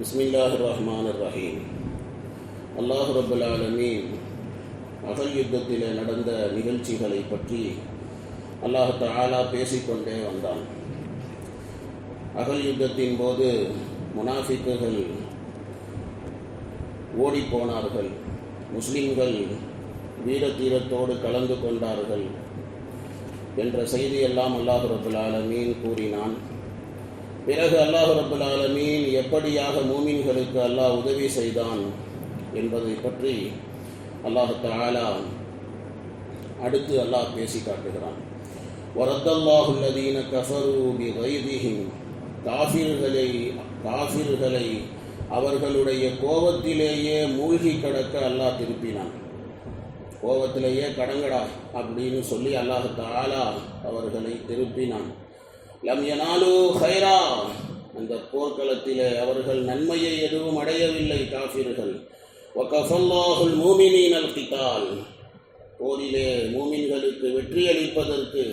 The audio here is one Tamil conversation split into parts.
பிஸ்மில்லாஹிர்ரஹ்மான் ரஹீம் அல்லாஹ் ரபுல் ஆலமீன் அகல் யுத்தத்தில் நடந்த நிகழ்ச்சிகளை பற்றி அல்லாஹ் தாலா பேசிக்கொண்டே வந்தான். அகல் யுத்தத்தின் போது முனாஃபிக்குகள் ஓடிப்போனார்கள் முஸ்லிம்கள் வீரத்தீரத்தோடு கலந்து கொண்டார்கள் என்ற செய்தியெல்லாம் அல்லாஹ் ரபுல் ஆலமீன் கூறினான். பிறகு அல்லாஹ் ரபுல் ஆலமீன் எப்படியாக மூமின்களுக்கு அல்லாஹ் உதவி செய்தான் என்பதை பற்றி அல்லாஹு தாலா அடுத்து அல்லாஹ் பேசி காட்டுகிறான். வரத்தல்லாஹுல்லதீன கஃபரு பி கைதிஹிம் காஃபிர்களை காஃபிர்களை அவர்களுடைய கோபத்திலேயே மூழ்கி கிடக்க அல்லாஹ் திருப்பினான். கோபத்திலேயே கடங்கடா அப்படின்னு சொல்லி அல்லாஹ் தாலா அவர்களை திருப்பினான். லம் எனாலோ ஹைரா அந்த போர்க்களத்திலே அவர்கள் நன்மையை எதுவும் அடையவில்லை காஃபிர்கள். வகஃபல்லாஹுல் மூமினீன் அல் போரிலே மூமின்களுக்கு வெற்றி அளிப்பதற்கு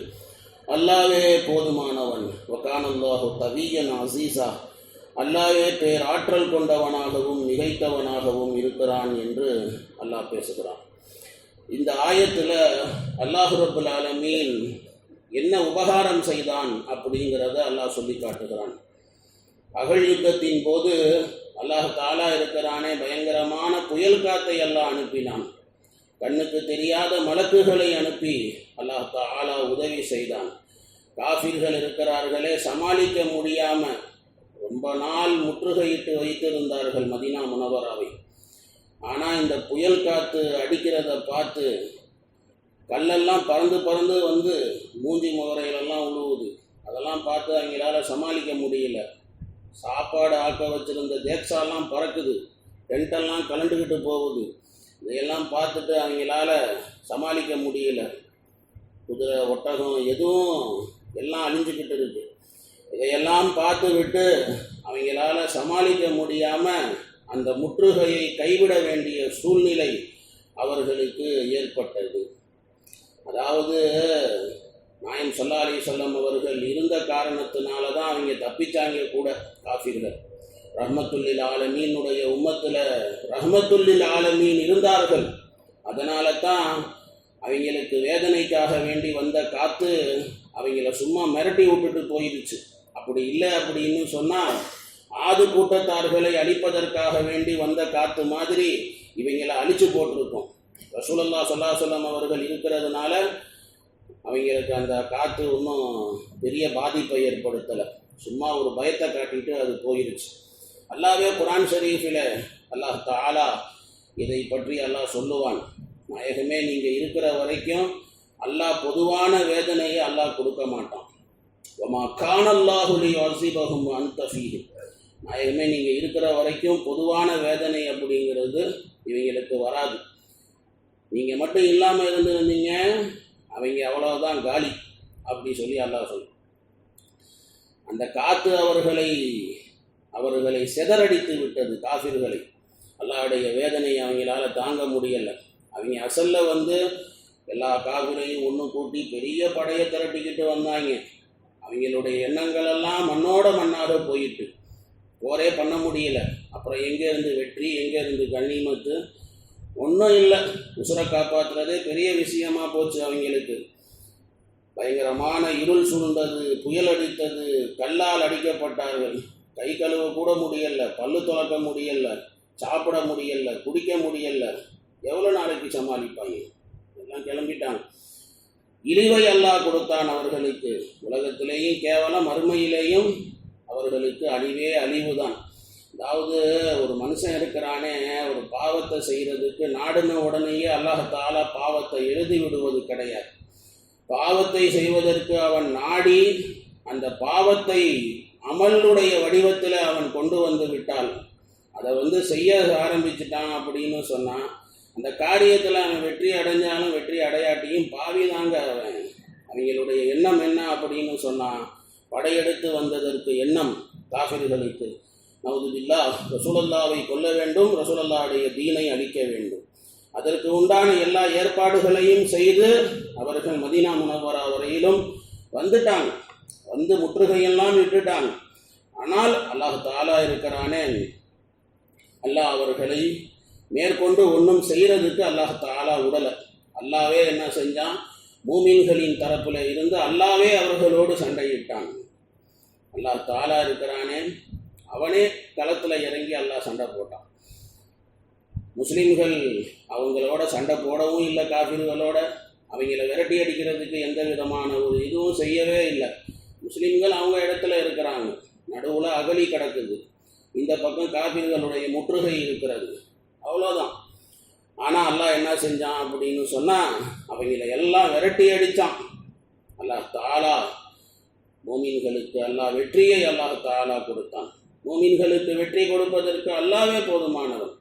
அல்லாவே போதுமானவன். வகானல்லாஹு தவியன் அசீசா. அல்லாவே பேர் ஆற்றல் கொண்டவனாகவும் நிகழ்த்தவனாகவும் இருக்கிறான் என்று அல்லாஹ் பேசுகிறான். இந்த ஆயத்தில் அல்லாஹு ரபுல் ஆலமீன் என்ன உபகாரம் செய்தான் அப்படிங்கிறத அல்லாஹ் சொல்லி காட்டுகிறான். அகழ் யுத்தத்தின் போது அல்லாஹ் தாலா இருக்கிறானே பயங்கரமான புயல் காத்தை எல்லாம் அனுப்பினான். கண்ணுக்கு தெரியாத மலக்குகளை அனுப்பி அல்லாஹ் தாலா உதவி செய்தான். காஃபிர்கள் இருக்கிறார்களே சமாளிக்க முடியாம ரொம்ப நாள் முற்றுகையிட்டு வைத்திருந்தார்கள் மதினா முனவராவை. ஆனால் இந்த புயல் காத்து அடிக்கிறத பார்த்து கல்லெல்லாம் பறந்து பறந்து வந்து மூஞ்சி முகரையிலெல்லாம் உழுவுது. அதெல்லாம் பார்த்து அவங்களால சமாளிக்க முடியல. சாப்பாடு ஆக்க வச்சுருந்த தேக்ஸாலாம் பறக்குது. டென்ட்டெல்லாம் கலண்டுக்கிட்டு போகுது. இதையெல்லாம் பார்த்துட்டு அவங்களால சமாளிக்க முடியல. குதிரை ஒட்டகம் எதுவும் எல்லாம் அழிஞ்சுக்கிட்டு இருக்கு. இதையெல்லாம் பார்த்து விட்டு அவங்களால சமாளிக்க முடியாமல் அந்த முற்றுகையை கைவிட வேண்டிய சூழ்நிலை அவர்களுக்கு ஏற்பட்டது. அதாவது நாயம் சல்லா அலி சொல்லம் அவர்கள் இருந்த காரணத்தினால தான் அவங்க தப்பிச்சாங்க கூட காஃபிர்கள். ரஹ்மத்துல்லில் ஆலமீனுடைய உம்மத்தில் ரஹ்மத்துல்லில் ஆலமீன் இருந்தார்கள். அதனால தான் அவங்களுக்கு வேதனைக்காக வேண்டி வந்த காற்று அவங்கள சும்மா மிரட்டி விட்டுட்டு போயிடுச்சு அப்படி இல்லை அப்படின்னு சொன்னால் ஆது கூட்டத்தார்களை அழிப்பதற்காக வேண்டி வந்த காற்று மாதிரி இவங்களை அழிச்சு போட்டிருக்கோம். ரசூலல்லா சொல்லா சொல்லம் அவர்கள் இருக்கிறதுனால அவங்களுக்கு அந்த காற்று ஒன்றும் பெரிய பாதிப்பை ஏற்படுத்தலை. சும்மா ஒரு பயத்தை காட்டிட்டு அது போயிருச்சு. அல்லாவே குரான் ஷரீஃபில் அல்லாஹ் தாலா இதை பற்றி அல்லாஹ் சொல்லுவான். நாயகமே நீங்கள் இருக்கிற வரைக்கும் அல்லாஹ் பொதுவான வேதனையை அல்லாஹ் கொடுக்க மாட்டான். ஒமா கானல்லாஹுலி வசிபகும் அந்தஃபீஹி நாயகமே நீங்கள் இருக்கிற வரைக்கும் பொதுவான வேதனை அப்படிங்கிறது இவங்களுக்கு வராது. நீங்கள் மட்டும் இல்லாமல் இருந்திருந்தீங்க அவங்க அவ்வளோதான் காலி அப்படி சொல்லி அல்லாஹ் சொல்லு அந்த காற்று அவர்களை அவர்களை செதறடித்து விட்டது காசிர்களை அல்லாவுடைய வேதனையை அவங்களால தாங்க முடியலை. அவங்க அசல்ல வந்து எல்லா காவிரையும் ஒன்று கூட்டி பெரிய படையை திரட்டிக்கிட்டு வந்தாங்க. அவங்களுடைய எண்ணங்கள் எல்லாம் மண்ணோட மண்ணாக போயிட்டு போரே பண்ண முடியல. அப்புறம் எங்கேருந்து வெற்றி எங்கேருந்து கண்ணிமத்து ஒன்றும் இல்லை. உசுரை காப்பாற்றுறதே பெரிய விஷயமா போச்சு அவங்களுக்கு. பயங்கரமான இருள் சுருண்டது புயல் அடித்தது கல்லால் அடிக்கப்பட்டார்கள். கை கழுவ கூட முடியல பல்லு துளக்க முடியல சாப்பிட முடியல குடிக்க முடியல. எவ்வளோ நாளைக்கு சமாளிப்பாங்க? எல்லாம் கிளம்பிட்டாங்க. இழிவை அல்லாஹ் கொடுத்தான் அவர்களுக்கு. உலகத்திலேயும் கேவலம் மறுமையிலேயும் அவர்களுக்கு அழிவே அழிவு தான் அதாவது ஒரு மனுஷன் இருக்கிறானே ஒரு பாவத்தை செய்கிறதுக்கு நாடுன உடனேயே அல்லாஹால பாவத்தை எழுதி விடுவது கிடையாது. பாவத்தை செய்வதற்கு அவன் நாடி அந்த பாவத்தை அமலுடைய வடிவத்தில் அவன் கொண்டு வந்து விட்டால் அதை வந்து செய்ய ஆரம்பிச்சிட்டான் அப்படின்னு சொன்னான் அந்த காரியத்தில் அவன் வெற்றி அடைஞ்சாலும் வெற்றி அடையாட்டியும் பாவி தாங்க அவன். அவங்களுடைய எண்ணம் என்ன அப்படின்னு சொன்னான் படையெடுத்து வந்ததற்கு எண்ணம் காஃபிர்களுக்கு நவுதுபில்லா ரசூலல்லாவை கொல்ல வேண்டும் ரசூலல்லாவுடைய தீனை அழிக்க வேண்டும். அதற்கு உண்டான எல்லா ஏற்பாடுகளையும் செய்து அவர்கள் மதீனா முனவரா வரையிலும் வந்துட்டாங்க. வந்து முற்றுகையெல்லாம் விட்டுட்டாங்க ஆனால் அல்லாஹ் தாலா இருக்கிறானே அல்லாஹ் அவர்களை மேற்கொண்டு ஒன்றும் செய்கிறதுக்கு அல்லாஹ் தாலா உடலை. அல்லாவே என்ன செஞ்சான்? மூமின்களின் தரப்பில் இருந்து அல்லாவே அவர்களோடு சண்டையிட்டான். அல்லாஹ் தாலா இருக்கிறானே அவனே களத்தில் இறங்கி அல்லாஹ் சண்டை போட்டான். முஸ்லீம்கள் அவங்களோட சண்டை போடவும் இல்லை காஃபிர்களோட அவங்கள விரட்டி அடிக்கிறதுக்கு எந்த விதமான ஒரு இதுவும் செய்யவே இல்லை. முஸ்லீம்கள் அவங்க இடத்துல இருக்கிறாங்க. நடுவில் அகலி கிடக்குது. இந்த பக்கம் காஃபிர்களுடைய முற்றுகை இருக்கிறது. அவ்வளோதான் ஆனால் அல்லாஹ் என்ன செஞ்சான் அப்படின்னு சொன்னால் அவங்கள எல்லாம் விரட்டி அடித்தான் அல்லாஹ் தாலா மோமீன்களுக்கு அல்லாஹ் வெற்றியை அல்லாஹ் தாலா கொடுத்தான். மோமீன்களுக்கு வெற்றி கொடுப்பதற்கு அல்லாவே போதுமானவன்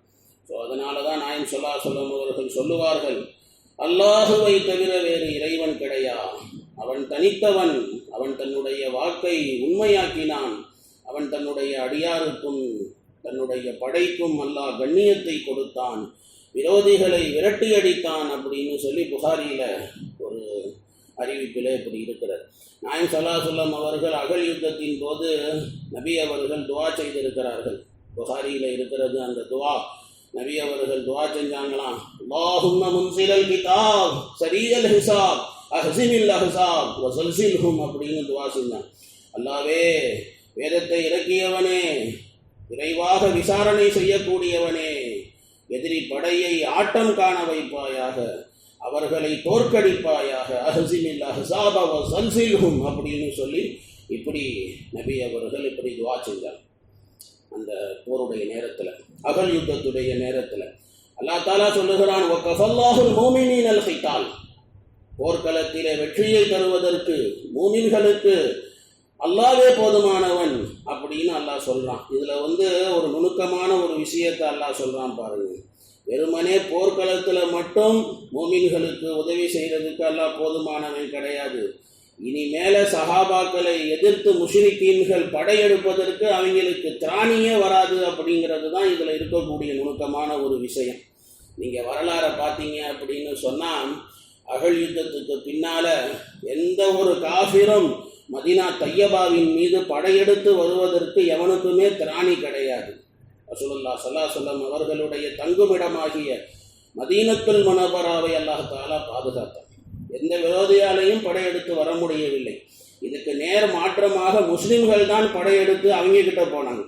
ஸோ அதனால தான் நாயம் சொல்லா சொல்லும் அவர்கள் சொல்லுவார்கள் அல்லாஹுவை தவிர வேறு இறைவன் கிடையா அவன் தனித்தவன் அவன் தன்னுடைய வாக்கை உண்மையாக்கினான். அவன் தன்னுடைய அடியாருக்கும் தன்னுடைய படைக்கும் அல்லாஹ் கண்ணியத்தை கொடுத்தான். விரோதிகளை விரட்டி அடித்தான் அப்படின்னு சொல்லி புகாரியில் ஒரு அறிவிப்பில் இப்படி இருக்கிறது. நாயம் சல்லா சொல்லம் அவர்கள் அகல் யுத்தத்தின் போது நபி அவர்கள் துவா செய்திருக்கிறார்கள். புகாரியில் இருக்கிறது அந்த துவா. நபி அவர்கள் துவா செஞ்சாங்களாம். அல்லாஹும்ம முன்சிலல் கிதாப் சரீரல் ஹிசாப் அஹசிமில் அஹசாப் வசல்சில்ஹும் அப்படின்னு துவா செஞ்சான் அல்லாவே வேதத்தை இறக்கியவனே விரைவாக விசாரணை செய்யக்கூடியவனே எதிரி படையை ஆட்டம் காண வைப்பாயாக. அவர்களை தோற்கடிப்பாயாக. அஹசிமில் அஹசாப் அவ அப்படின்னு சொல்லி இப்படி நபி அவர்கள் இப்படி துவா செஞ்சாங்க. அந்த போருடைய நேரத்தில் அகல் யுத்தத்துடைய நேரத்தில். அல்லா தாலா சொல்லுகிறான் ஒக்கஃபல்லாஹுல் மூமினின் அல் போர்க்களத்திலே வெற்றியை தருவதற்கு மூமின்களுக்கு அல்லாவே போதுமானவன் அப்படின்னு அல்லாஹ் சொல்கிறான் இதில் வந்து ஒரு நுணுக்கமான ஒரு விஷயத்தை அல்லாஹ் சொல்கிறான் பாருங்கள் வெறுமனே போர்க்களத்தில் மட்டும் மோமின்களுக்கு உதவி செய்கிறதுக்கு எல்லாம் போதுமானவன் கிடையாது. இனிமேல சஹாபாக்களை எதிர்த்து முஷிரிக்கீன்கள் படையெடுப்பதற்கு அவங்களுக்கு திராணியே வராது அப்படிங்கிறது தான் இதில் இருக்கக்கூடிய நுணுக்கமான ஒரு விஷயம். நீங்கள் வரலாறை பார்த்தீங்க அப்படின்னு சொன்னால் அகழ் யுத்தத்துக்கு பின்னால் எந்த ஒரு காஃபிரும் மதினா தையபாவின் மீது படையெடுத்து வருவதற்கு எவனுக்குமே திராணி கிடையாது. ரசூலுல்லா சல்லா சொல்லம் அவர்களுடைய தங்குமிடமாகிய மதீனத்துல் மனபராவை அல்லாஹாலா பாதுகாத்தார் எந்த விரோதியாலையும் படையெடுத்து வர முடியவில்லை. இதுக்கு நேர் மாற்றமாக முஸ்லீம்கள் தான் படையெடுத்து அவங்க கிட்ட போனாங்க.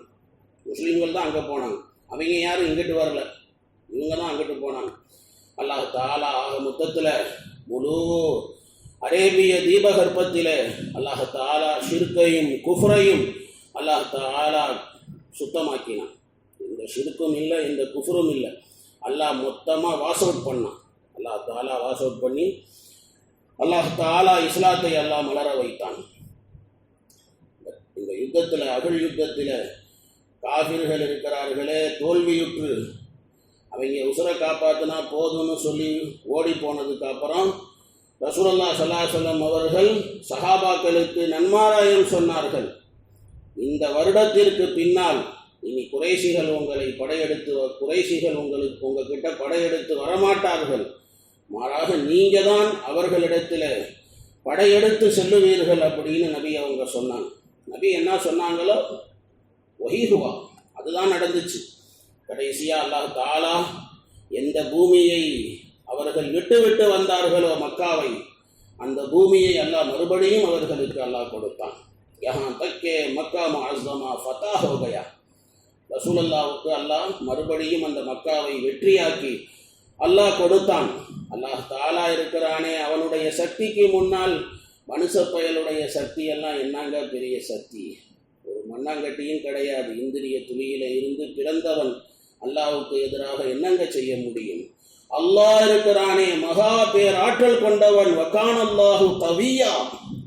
முஸ்லீம்கள் தான் அங்கே போனாங்க. அவங்க யாரும் இங்கிட்டு வரல. இவங்க தான் அங்கிட்டு போனாங்க. அல்லாஹ் தாலா ஆக மொத்தத்தில் முழு அரேபிய தீபகற்பத்தில் அல்லாஹ் தாலா ஷிர்கையும் குஃப்ரையும் அல்லாஹ் தாலா சுத்தமாக்கினான். இந்த இல்லை இந்த குஃபரும் இல்லை. அல்லாஹ் மொத்தமாக வாஷ் அவுட் பண்ணான். அல்லாஹ் தாலா வாஷ் அவுட் பண்ணி அல்லாஹ் தாலா இஸ்லாத்தை அல்லாஹ் மலர வைத்தான். இந்த யுத்தத்தில் அகழ் யுத்தத்தில் காபிர்கள் இருக்கிறார்களே தோல்வியுற்று. அவங்க உசுரை காப்பாற்றினா போதும்னு சொல்லி ஓடி போனதுக்கு அப்புறம் ரசூலல்லா சல்லாசலம் அவர்கள் சஹாபாக்களுக்கு நன்மாராயம் சொன்னார்கள். இந்த வருடத்திற்கு பின்னால் இனி குறைசிகள் உங்களை படையெடுத்து குறைசிகள் உங்களுக்கு உங்ககிட்ட படையெடுத்து வரமாட்டார்கள். மாறாக நீங்கள் தான் அவர்களிடத்தில் படையெடுத்து செல்லுவீர்கள் அப்படின்னு நபி அவங்க சொன்னாங்க. நபி என்ன சொன்னாங்களோ? ஒஹீஹுவா. அதுதான் நடந்துச்சு. கடைசியா அல்லாஹ் தாலா எந்த பூமியை அவர்கள் விட்டு விட்டு வந்தார்களோ மக்காவை அந்த பூமியை அல்லாஹ் மறுபடியும் அவர்களுக்கு அல்லாஹ் கொடுத்தான். யஹான் தக்கே மக்கா மாசமா ஃபதா ஹோகயா ரசூலல்லாவுக்கு அல்லாஹ் மறுபடியும் அந்த மக்காவை வெற்றியாக்கி அல்லாஹ் கொடுத்தான். அல்லாஹ் தாலா இருக்கிறானே அவனுடைய சக்திக்கு முன்னால் மனுஷ பயலுடைய சக்தி எல்லாம் என்னங்க பெரிய சக்தி? ஒரு மண்ணாங்கட்டியும் கிடையாது. இந்திரிய துணியில இருந்து பிறந்தவன் அல்லாவுக்கு எதிராக என்னங்க செய்ய முடியும்? அல்லாஹ் இருக்கிறானே மகா பேர் ஆற்றல் கொண்டவன். வக்கான் அல்லாஹு தவியா.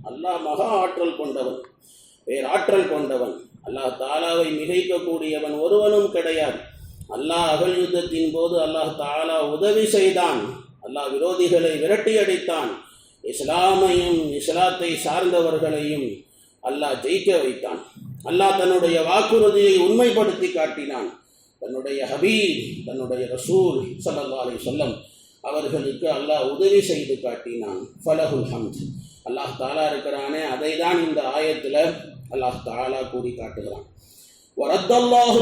அல்லாஹ் மகா ஆற்றல் கொண்டவன் பேர் ஆற்றல் கொண்டவன். அல்லாஹ் தாலாவை மிகைக்கக்கூடியவன் ஒருவனும் கிடையாது. அல்லாஹ் அகல் யுத்தத்தின் போது அல்லாஹ் தாலா உதவி செய்தான். அல்லாஹ் விரோதிகளை விரட்டி அடித்தான். இஸ்லாமையும் இஸ்லாத்தை சார்ந்தவர்களையும் அல்லாஹ் ஜெயிக்க வைத்தான். அல்லாஹ் தன்னுடைய வாக்குறுதியை உண்மைப்படுத்தி காட்டினான். தன்னுடைய ஹபீப் தன்னுடைய ரசூல் சல்லா அலி சொல்லம் அவர்களுக்கு அல்லாஹ் உதவி செய்து காட்டினான். ஃபலஹுல் ஹம்த். அல்லாஹ் தாலா இருக்கிறானே அதை தான் இந்த ஆயத்தில் அல்லாஹ் தாலா கூறி காட்டுகிறான். வரத்தல்லாஹு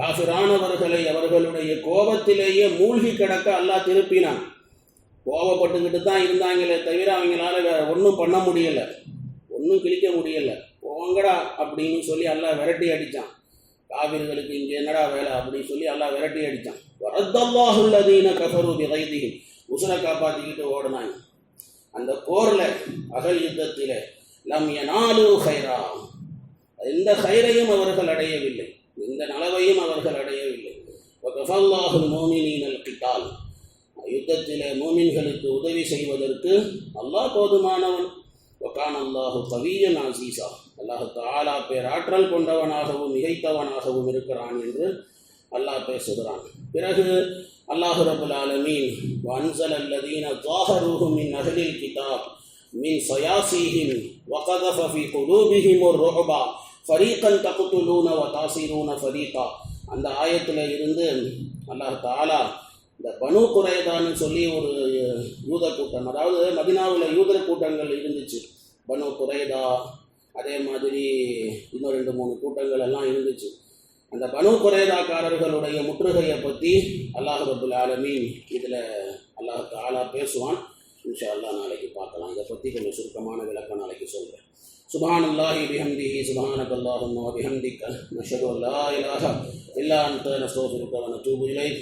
காஃபிரானவர்களை அவர்களுடைய கோபத்திலேயே மூழ்கி கிடக்க அல்லாஹ் திருப்பினான். கோபப்பட்டுக்கிட்டு தான் இருந்தாங்களே தவிர அவங்களால வேற ஒன்றும் பண்ண முடியல. ஒன்றும் கிழிக்க முடியல. போங்கடா அப்படின்னு சொல்லி எல்லாம் விரட்டி அடித்தான் காவிர்களுக்கு இங்கே என்னடா வேலை? அப்படின்னு சொல்லி எல்லாம் விரட்டி அடித்தான் வரதல்லாஹுள்ளதீன கஃபரு விதைதீன் உசுரை காப்பாற்றிக்கிட்டு ஓடினாங்க. அந்த போரில் அகல் யுத்தத்தில் லம் யனாலு ஹைரா எந்த ஹைரையும் அவர்கள் அடையவில்லை. எந்த நலவையும் அவர்கள் அடையவில்லை. வகஃபல்லாஹு மோமினீனல் கிட்டால் யுத்தத்தில் மோமின்களுக்கு உதவி செய்வதற்கு அல்லாஹ் போதுமானவன். ஒகான் அல்லாஹு கவியன் ஆசீசா அல்லாஹு தாலா பேராற்றல் கொண்டவனாகவும் மிகைத்தவனாகவும் இருக்கிறான் என்று அல்லாஹ் பேசுகிறான். பிறகு அல்லாஹு ரபுல் ஆலமீன் வன்சல் அல்லதீன தாஹரூஹு மின் அஹலில் கிதாப். من صياصيهم وقذف في قلوبهم ஒரு فريقا ஃபரீகன் தகுத்துலூன فريقا. அந்த ஆயத்தில் இருந்து அல்லாஹ் தாலா இந்த பனு குறைதான்னு சொல்லி ஒரு யூத கூட்டம் அதாவது மதினாவில் யூதர் கூட்டங்கள் இருந்துச்சு. பனு குறைதா அதே மாதிரி இன்னும் ரெண்டு மூணு கூட்டங்கள் எல்லாம் இருந்துச்சு. அந்த பனு குறைதாக்காரர்களுடைய முற்றுகையை பற்றி அல்லாஹ் ரபுல் ஆலமீன் இதில் அல்லாஹ் தாலா பேசுவான். இன்ஷா அல்லாஹ் நாளைக்கு பார்க்கலாம் இதை பற்றி கொஞ்சம் சுருக்கமான விளக்கம் நாளைக்கு சொல்கிறேன் سبحان الله بحمده سبحانك اللهم وبحمدك نشهد ان لا اله الا انت نستغفرك ونتوب اليك